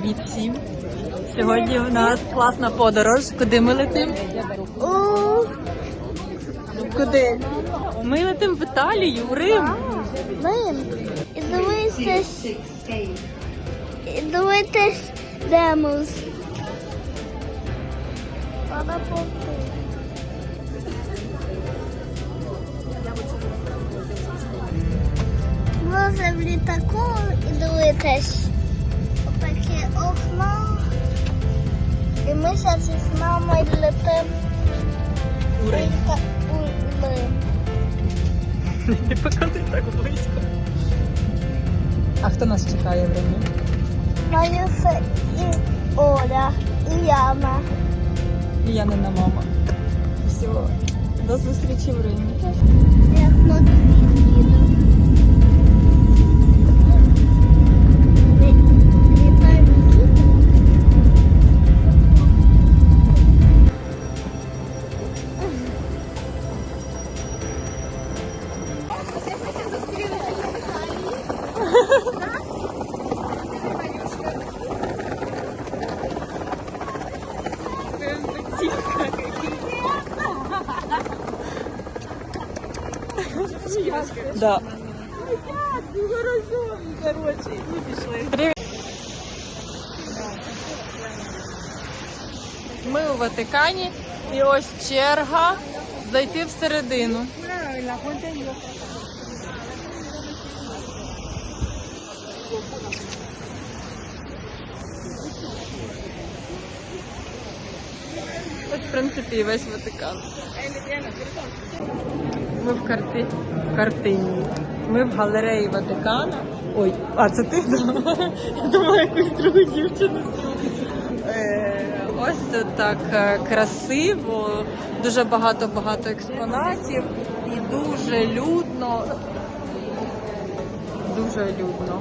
Привіт всім! Сьогодні у нас класна подорож. Куди ми летимо? Куди? Ми летимо в Італію, в Рим. Блин, і дивитесь, і дивитесь демос. Може в літаку і дивитесь. Ми зараз з мамою летимо У Рим. Не показуй так близько. А хто нас чекає в Римі? Марюся і Оля, і Яна. І Янина мама. Все, до зустрічі в Римі. Як Матвій їде. Черга зайти всередину. От, в принципі, весь Ватикан. Ми в карти... в картині. Ми в галереї Ватикана. Ой, а це ти? Я думала, якусь другу дівчину. Ось так е, красиво, дуже багато-багато експонатів і дуже людно. Дуже людно.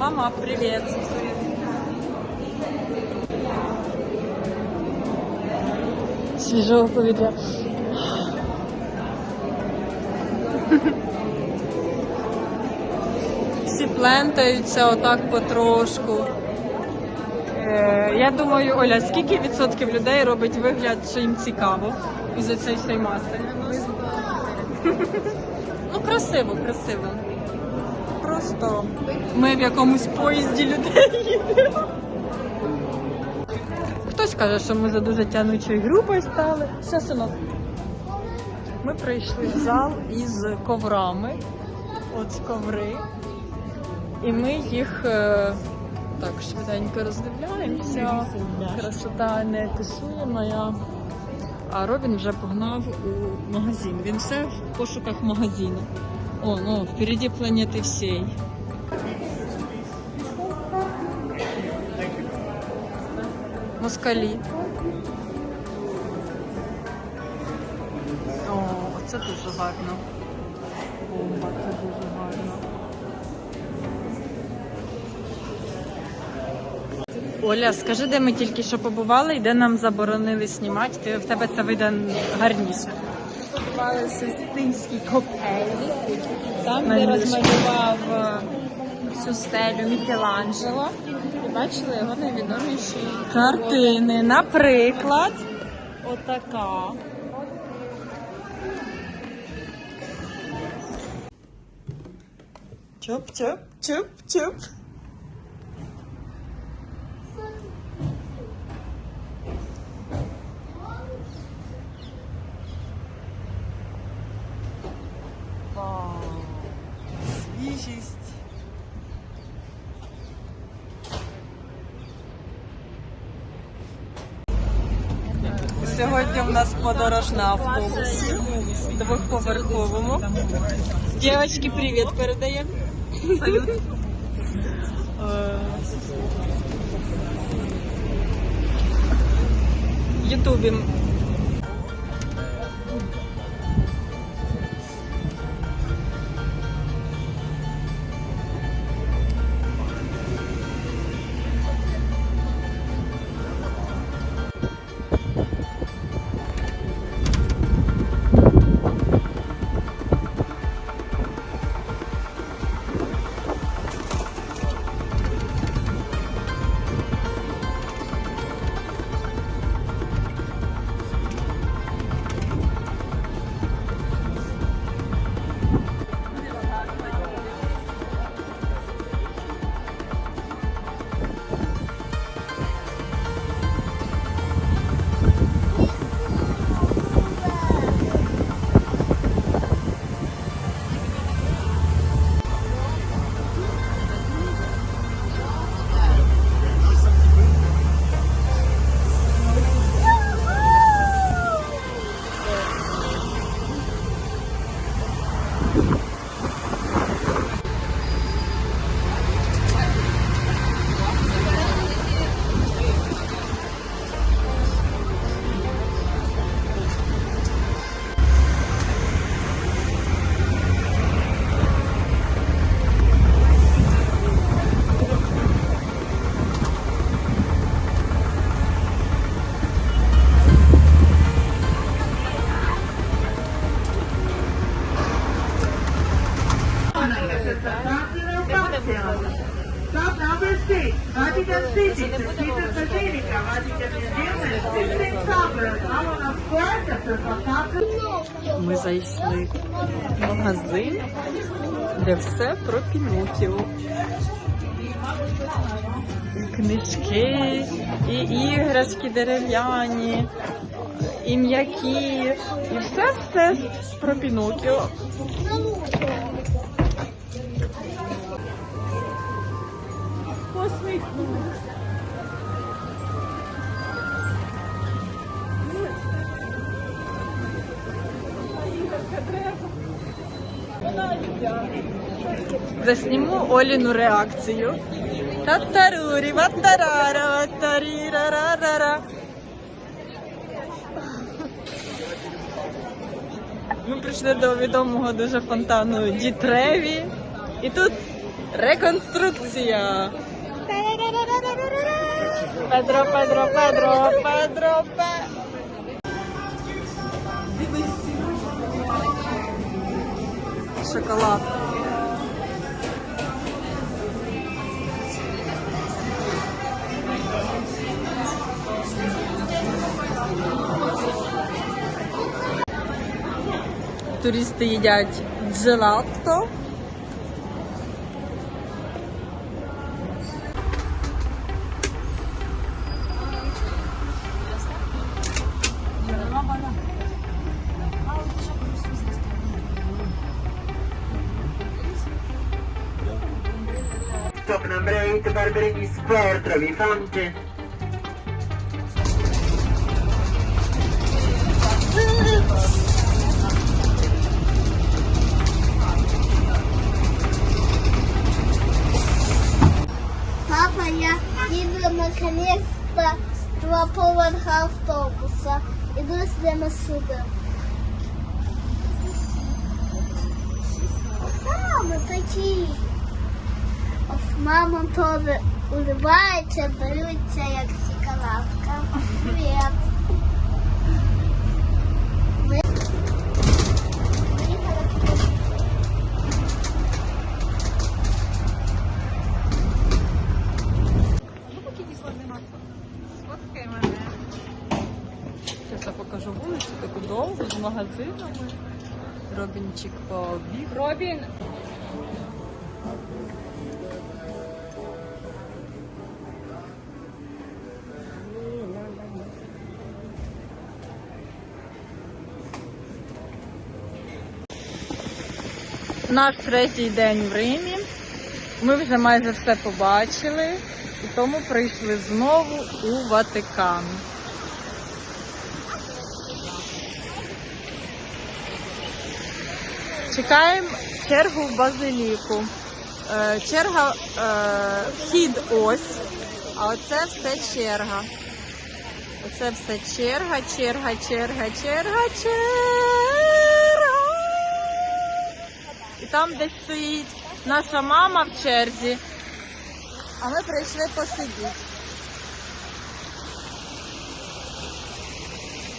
Мама, привіт! Свіжого повітря. Всі плентаються отак потрошку. Е, я думаю, Оля, скільки відсотків людей робить вигляд, що їм цікаво із цієї всієї маси? Ну, красиво, красиво. Просто ми в якомусь поїзді людей їдемо. Хтось каже, що ми за дуже тянучою групою стали. Все, синок. Ми прийшли в зал із коврами. От коври. І ми їх е, так швиденько роздивляємося. Красота не моя. А Робін вже погнав у магазин. Він все в пошуках магазину. О, ну, впереді планети всієї. Москалі. О, це дуже гарно. Бомба, це дуже гарно. Оля, скажи, де ми тільки що побували і де нам заборонили знімати. Ти, в тебе це вийде гарніше. Побували в Систинській копелі, там, де розмалював е, всю стелю Мікеланджело. І бачили його найвідоміші Картини, наприклад, отака. Чоп-чоп, чоп-чоп. Вау, Свіжість. Сьогодні у нас подорож на автобусі двохповерховому. Дівчатки, привіт передаємо. Салют. Про Пінокіо. Книжки, і іграшки дерев'яні, і м'які, і все-все про Пінокіо. Посміхнусь. Засніму Оліну реакцію. Татарурі, ватарара, ватарірарарара. Ми прийшли до відомого дуже фонтану Дітреві. І тут реконструкція. Педро, Педро, Педро, Педро, Педро. Шоколад. Туристи їдять джелато. Stop number 8, Barberini Square, Trevifonte. посуда. Мама такие. Мама тоже улыбается, брюется, как шоколадка. Привіт. Робінчик побіг. Робін, Наш третій день в Римі. Ми вже майже все побачили, і тому прийшли знову у Ватикан. Чекаємо чергу в базиліку. Е, черга, е, вхід ось, а оце все черга. Оце все черга, черга, черга, черга, черга. І там десь стоїть наша мама в черзі. А ми прийшли посидіти.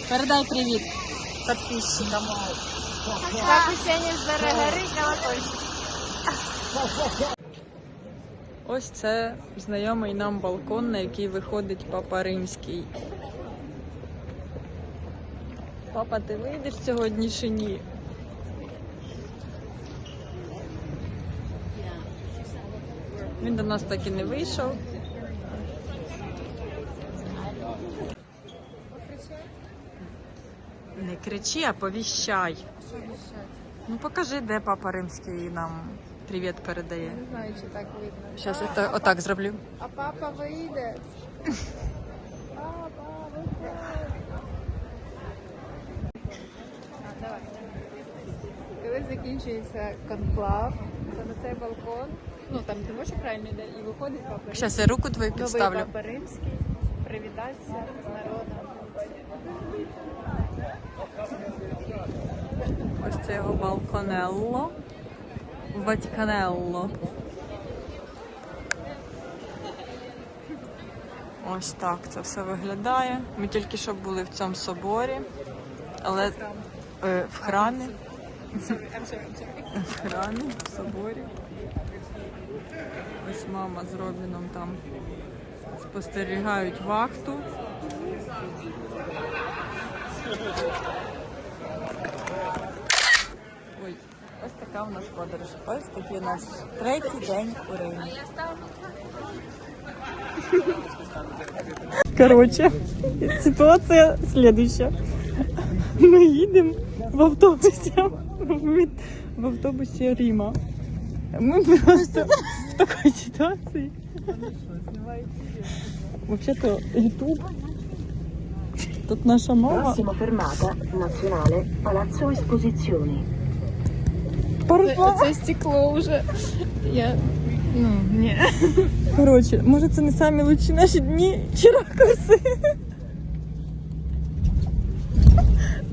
Передай привіт підписчикам. Как учені з Берегери, колокольчик. Ось це знайомий нам балкон, на який виходить папа римський. Папа, ти вийдеш сьогодні чи ні? Він до нас так і не вийшов. Не кричи, а повіщай. Ну покажи, де папа римський нам привіт передає. Не знаю, чи так видно. Зараз я то- отак зроблю. А папа вийде. Папа, виходь. А, давай. Коли закінчується конклав, то на цей балкон, ну там ти можеш правильно йде, і виходить папа римський. Зараз я руку твою Новий підставлю. папа римський, привітатися з народом. Ось це його балконелло. Ватіканелло. Ось так це все виглядає. Ми тільки що були в цьому соборі, але е, в храмі. В храмі, в соборі. Ось мама з Робіном там спостерігають вахту. ось така у нас подорож. Ось такий у нас третій день у Римі. Короче, ситуація следующая. Ми їдемо в автобусі в, в автобусі Рима. Ми просто в такій ситуації. Вообще-то YouTube. Тут наша мова. Prossima fermata, nazionale, Palazzo Esposizioni. Пару слов. Це стекло вже. Я. Ну, ні. Коротше, може це не самі лучші наші дні чи ракурси.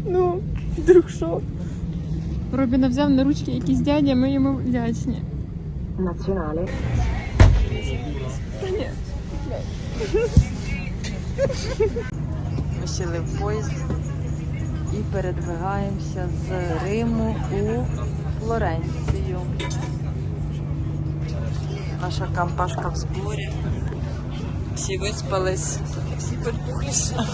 Ну, вдруг що? Робіна взяв на ручки якісь дядя, ми йому вдячні. Nazionale, Ми сіли в поїзд і передвигаємося з Риму у Флоренцію. Наша кампашка в зборі. Всі виспались, всі перепухлися.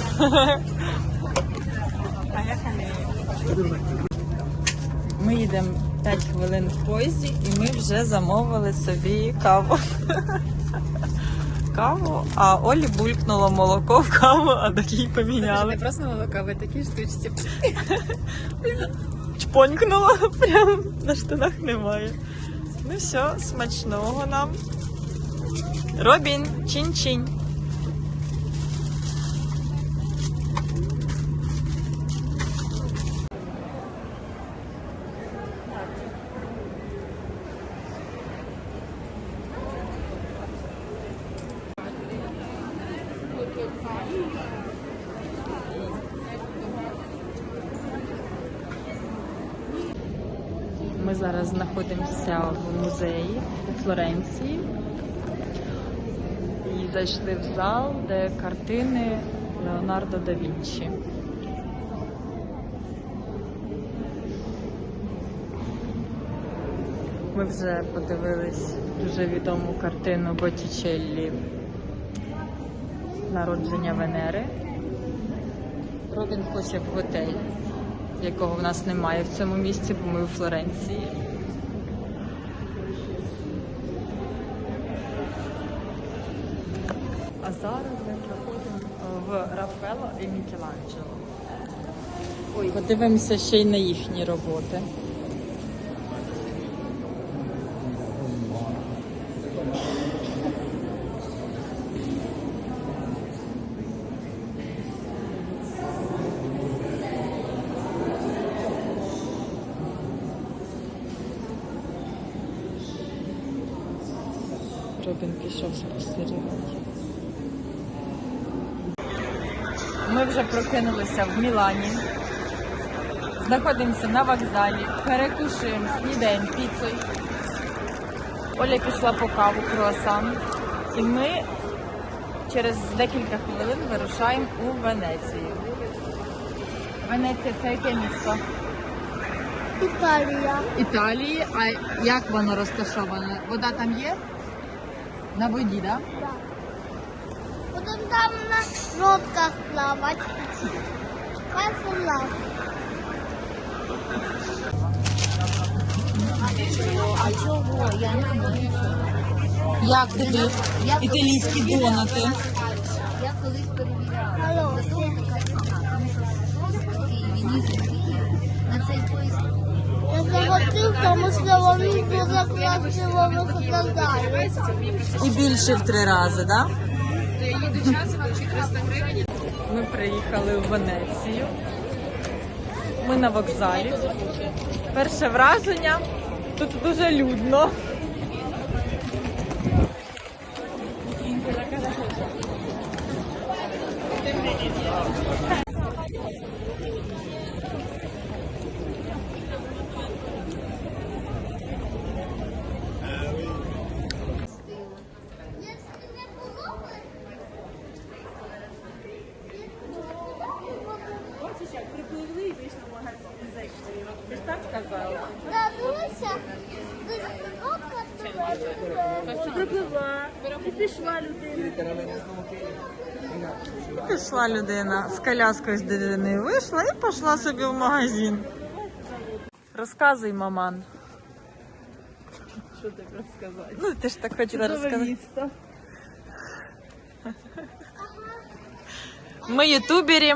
Ми їдемо 5 хвилин в поїзді і ми вже замовили собі каву. Каву, а Олі булькнуло молоко в каву, а такий поміняли. Не просто молока, ви такі штучці. Чпонькнуло, прям на штанах немає. Ну все, смачного нам. Робін, чинь-чинь. Ми зараз знаходимося в музеї Флоренції і зайшли в зал, де картини Леонардо да Вінчі. Ми вже подивились дуже відому картину Боттічеллі Народження Венери. Робін хоче в готель якого в нас немає в цьому місці, бо ми у Флоренції. Зараз ми проходимо е, в Рафаело і Мікеланджело. Ой, подивимося ще й на їхні роботи. Робін пішов Ми вже прокинулися в Мілані. Знаходимося на вокзалі, перекушуємо, снідаємо піцею. Оля пішла по каву круасан. І ми через декілька хвилин вирушаємо у Венецію. Венеція це яке місто? Італія. Італії. А як воно розташоване? Вода там є? На воді, так? Да? Потім там на лодках плавати. Кайфула. Як тобі італійські донати? Я захотів, тому що вони дуже красиво виглядають. І більше в три рази, так? Ми приїхали в Венецію. Ми на вокзалі. Перше враження. Тут дуже людно. Ж Пішла людина з коляскою з дитиною вийшла і пішла собі в магазин. Розказуй, маман. Що так розказати? Ну, ти ж так хотіла розказати. місто. Ми ютубері,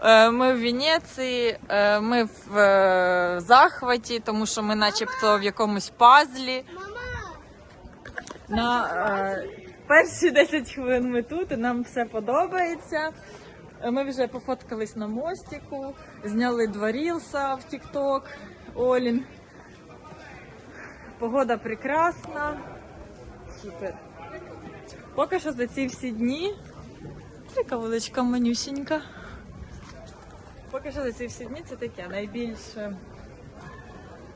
е, ми в Венеції, е, ми в е, захваті, тому що ми начебто в якомусь пазлі. На е, перші 10 хвилин ми тут, і нам все подобається. Ми вже пофоткались на мостику, зняли два рілса в TikTok, Олін. Погода прекрасна. Супер. Поки що за ці всі дні Така вуличка манюсінька. Поки що за ці всі дні це таке найбільше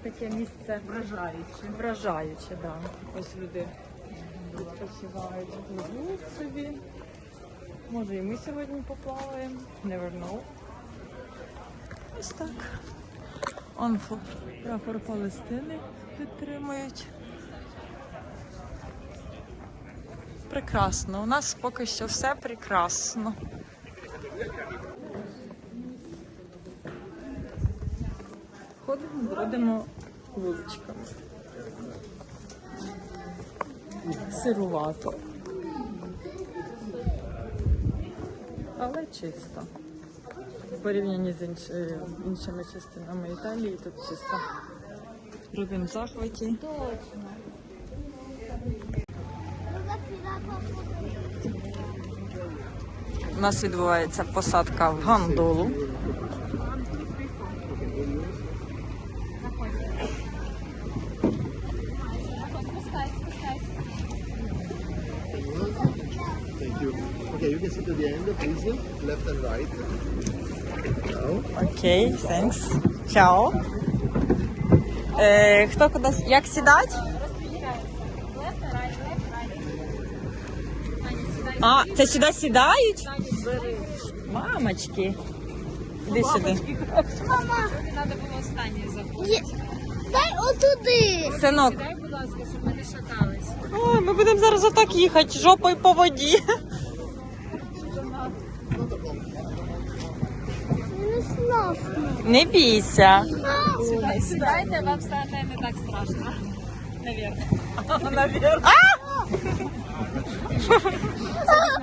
таке місце вражаюче. Вражаюче, так. Да. Ось люди відпочивають, пливуть собі. Може і ми сьогодні поплаваємо. Never know. Ось так. Он прапор Палестини підтримують. Прекрасно. У нас поки що все прекрасно. Ходимо, бродимо вуличками. Сирувато. Але чисто. В порівнянні з інші- іншими частинами Італії тут чисто. Робимо захваті. У нас відбувається посадка в гандолу. Thank you. Okay, you can please. Left and right. Now. Окей, thanks. Чао. Е, хто кудись як сідать? А, це сюди сідають? Мамочки. Іди сюди. Треба було останнє забути. Є- Дай отуди. Синок. Дай, будь ласка, щоб ми не шатались. Ой, ми будемо зараз отак їхати, жопою по воді. Не страшно. Не бійся. Сідайте, вам стане не так страшно.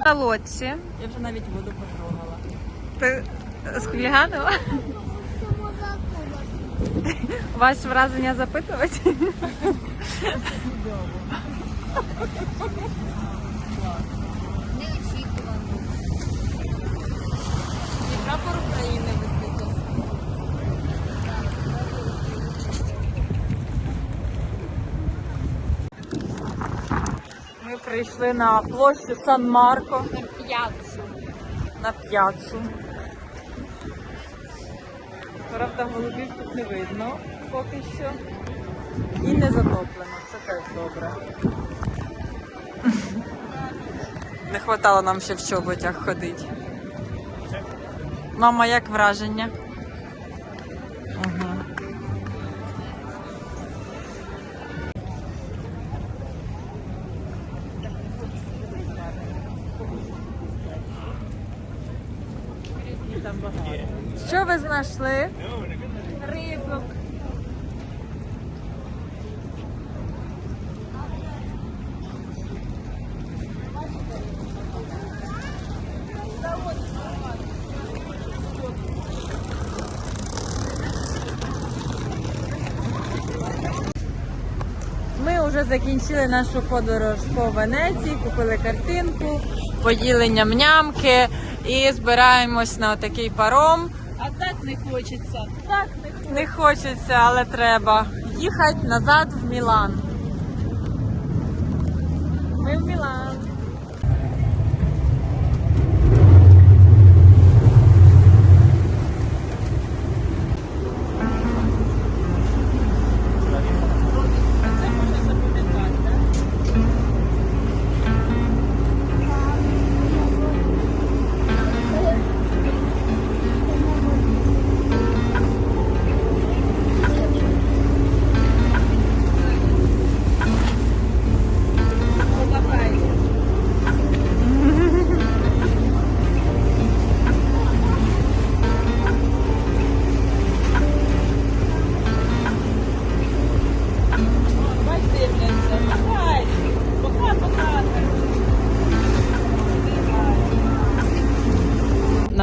На лодці. Я вже навіть воду потрогала. Ти схуліганила? Ваше враження запитувати? І прапор України прийшли на площу Сан-Марко. П'ятцю. на п'яцу. Правда, голубів тут не видно поки що. І не затоплено, це теж добре. Не хватало нам ще в чоботях ходити. Мама, як враження? Знайшли? Рибок. Ми вже закінчили нашу подорож по Венеції, купили картинку, поїли ням-нямки і збираємось на такий паром. Не хочеться. Так не хочеться. Не хочеться, але треба їхати назад в Мілан. Ми в Мілан.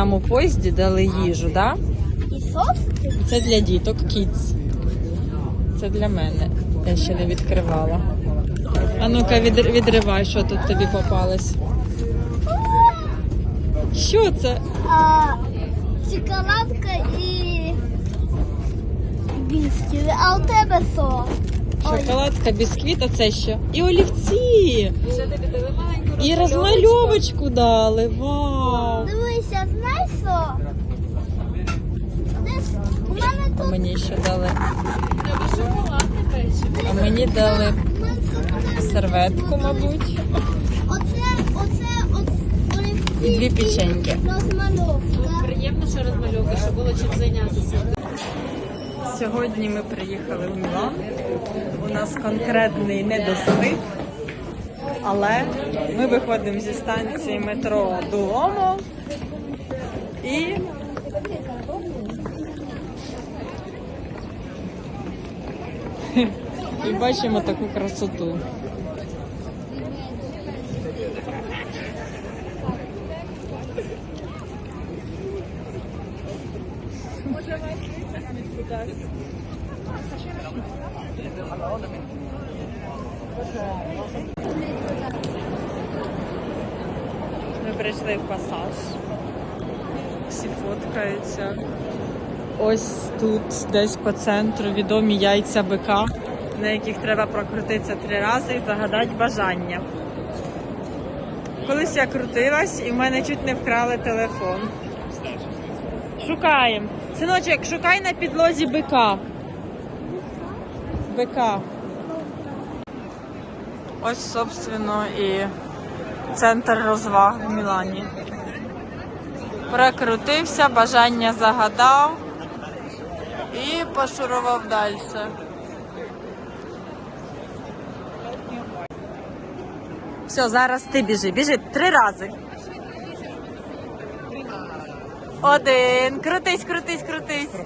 Поїзді дали їжу, так? І соус? Це для діток Kids. Це для мене. Я ще не відкривала. А ну-ка, відривай, що тут тобі попалось. Що це? А, шоколадка і бісквіт. А у тебе що? Шоколадка, бісквіт, а це що? І олівці! І розмальовочку дали. Вау! Дивися, знаєш що? Десь у мене тут мені що дали? А мені дали серветку, мабуть. Оце, оце, оце, І дві печеньки. Розмальовка. Приємно, що розмальовка, що було чим зайнятися. Сьогодні ми приїхали в Мілан. У нас конкретний недосип, але ми виходимо зі станції метро Дуомо і. І бачимо таку красоту. Ми прийшли в пасаж. Всі фоткаються. Ось тут, десь по центру, відомі яйця бика, на яких треба прокрутитися три рази і загадати бажання. Колись я крутилась і в мене чуть не вкрали телефон. Шукаємо. Синочок, шукай на підлозі бика. Бика. Ось, собственно, і центр розваг в Мілані. Прокрутився, бажання загадав і пошурував далі. Все, зараз ти біжи. Біжи три рази. Один. Крутись, крутись, крутись.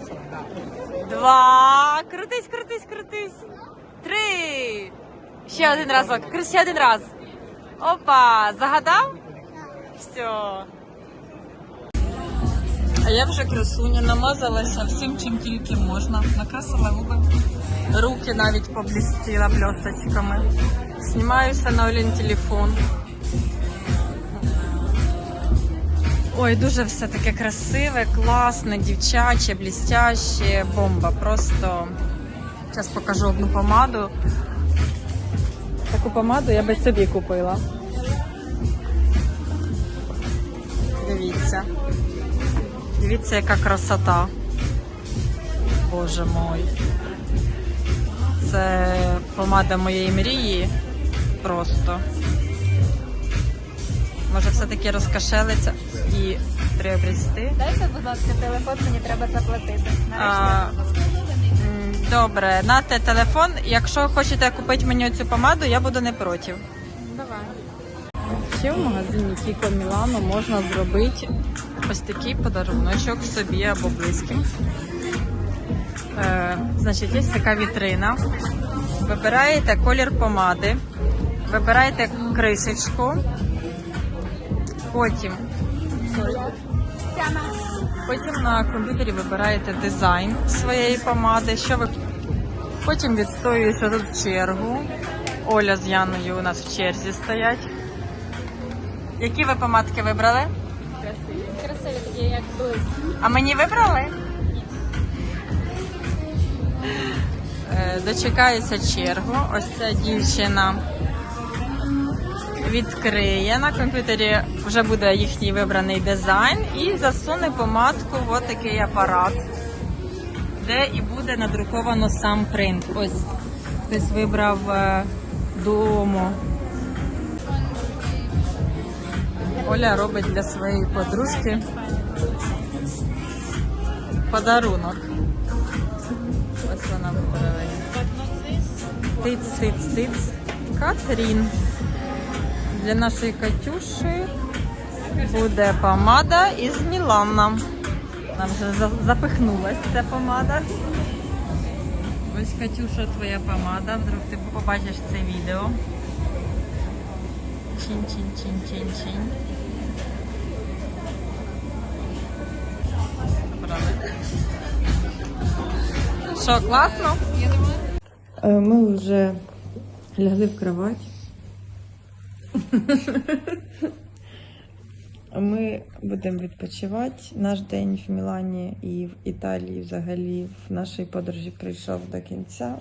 Два. Крутись, крутись, крутись. Три. Ще один разок. Ще один раз. Опа, загадав? Все. А я вже красуня намазалася всім, чим тільки можна. Накрасила губи. Руки навіть поблістіла блісточками. Знімаюся на Олін телефон. Ой, дуже все таке красиве, класне, дівчаче, блістяще, бомба. Просто зараз покажу одну помаду. Таку помаду я би собі купила. Дивіться. Дивіться, яка красота. Боже мой. Це помада моєї мрії. Просто. Може все-таки розкошелиться і приобрести. Дайте, будь ласка, телефон, мені треба заплатити. А, Добре, нате телефон. Якщо хочете купити мені цю помаду, я буду не проти. Давай. Ще в магазині Кіко Мілано можна зробити ось такий подаруночок собі або близьким. Е, значить, є така вітрина. Вибираєте колір помади, вибираєте кришечку, потім, потім на комп'ютері вибираєте дизайн своєї помади. Що ви потім відстоюєте тут чергу. Оля з Яною у нас в черзі стоять. Які ви помадки вибрали? Красиві. Красиві такі, як близькі. А мені вибрали? Е, Дочекаюся чергу. Ось ця дівчина відкриє на комп'ютері, вже буде їхній вибраний дизайн і засуне помадку в отакий апарат, де і буде надруковано сам принт. Ось хтось вибрав е, дому. Оля робить для своєї подружки подарунок. Ось вона вибрала. Тиц, тиц, тиц. Катрін. Для нашої Катюші буде помада із Мілана. Нам вже за- запихнулась ця помада. Ось Катюша, твоя помада. Вдруг ти побачиш це відео. Чин-чин-чин-чин-чин. Що, класно? Е, Ми вже лягли в кровать. Ми будемо відпочивати. Наш день в Мілані і в Італії взагалі в нашій подорожі прийшов до кінця.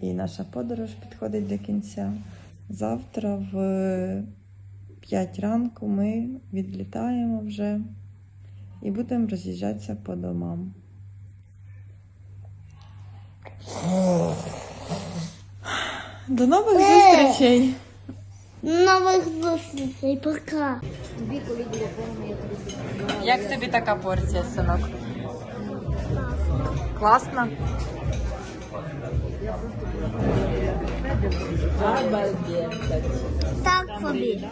І наша подорож підходить до кінця. Завтра в 5 ранку ми відлітаємо вже і будемо роз'їжджатися по домам. До нових зустрічей! Нових зустрічей, пока. Як тобі така порція, синок? Класно? Так собі.